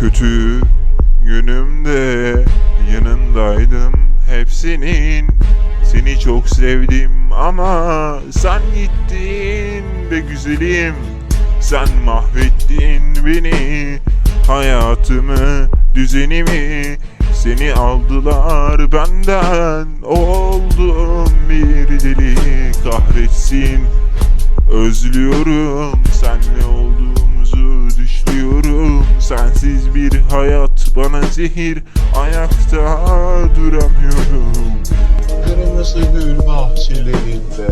kötü günümde yanındaydım hepsinin Seni çok sevdim ama sen gittin be güzelim. Sen mahvettin beni hayatımı düzenimi. Seni aldılar benden oldum bir deli kahretsin. Özlüyorum hayat bana zehir ayakta duramıyorum. Kırmızı gül bahçelerinde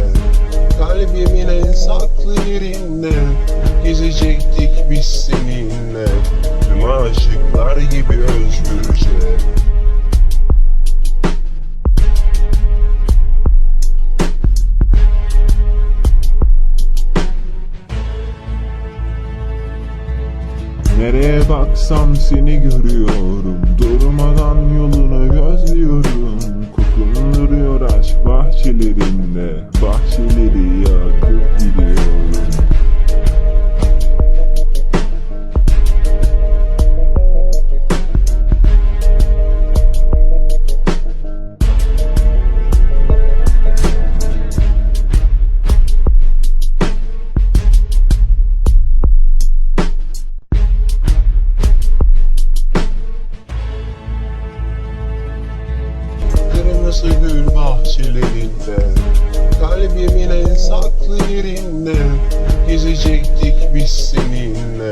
Kalbimin en saklı yerinde Nereye baksam seni görüyorum. Durmadan yolunu gözlüyorum Kırmızı gül bahçelerinde Kalbimin en saklı yerinde Gezecektik biz seninle